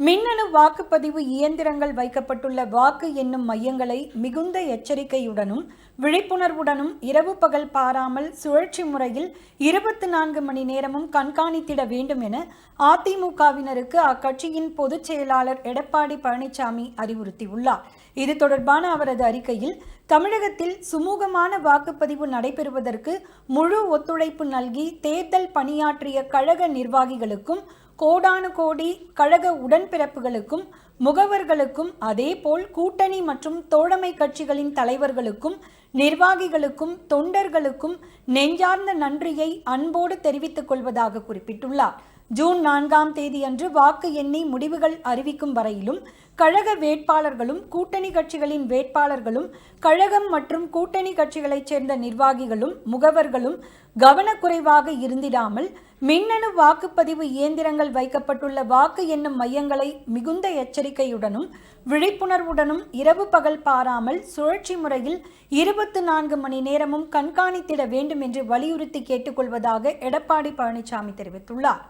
மின்னணு வாக்குப்பதிவு இயந்திரங்கள் வைக்கப்பட்டுள்ள வாக்கு எண்ணும் மையங்களை மிகுந்த எச்சரிக்கையுடனும் விழிப்புணர்வுடனும் இரவு பகல் பாராமல் சுழற்சி முறையில் இருபத்தி நான்கு மணி நேரமும் கண்காணித்திட வேண்டும் என அதிமுகவினருக்கு அக்கட்சியின் பொதுச் செயலாளர் எடப்பாடி பழனிசாமி அறிவுறுத்தியுள்ளார். இது தொடர்பான அவரது அறிக்கையில் தமிழகத்தில் சுமூகமான வாக்குப்பதிவு நடைபெறுவதற்கு முழு ஒத்துழைப்பு நல்கி தேர்தல் பணியாற்றிய கழக நிர்வாகிகளுக்கும் கோடானு கோடி கழக உடன்பிறப்புகளுக்கும் முகவர்களுக்கும் அதேபோல் கூட்டணி மற்றும் தோழமை கட்சிகளின் தலைவர்களுக்கும் நிர்வாகிகளுக்கும் தொண்டர்களுக்கும் நெஞ்சார்ந்த நன்றியை அன்போடு தெரிவித்துக் கொள்வதாக குறிப்பிட்டுள்ளார். ஜூன் நான்காம் தேதியன்று வாக்கு எண்ணி முடிவுகள் அறிவிக்கும் வரையிலும் கழக வேட்பாளர்களும் கூட்டணி கட்சிகளின் வேட்பாளர்களும் கழகம் மற்றும் கூட்டணி கட்சிகளைச் சேர்ந்த நிர்வாகிகளும் முகவர்களும் கவனக்குறைவாக இருந்திடாமல் மின்னணு வாக்குப்பதிவு இயந்திரங்கள் வைக்கப்பட்டுள்ள வாக்கு எண்ணும் மையங்களை மிகுந்த எச்சரிக்கை எச்சரிக்கையுடனும் விழிப்புணர்வுடனும் இரவு பகல் பாராமல் சுழற்சி முறையில் இருபத்து நான்கு மணி நேரமும் கண்காணித்திட வேண்டும் என்று வலியுறுத்தி கேட்டுக்கொள்வதாக எடப்பாடி பழனிசாமி தெரிவித்துள்ளார்.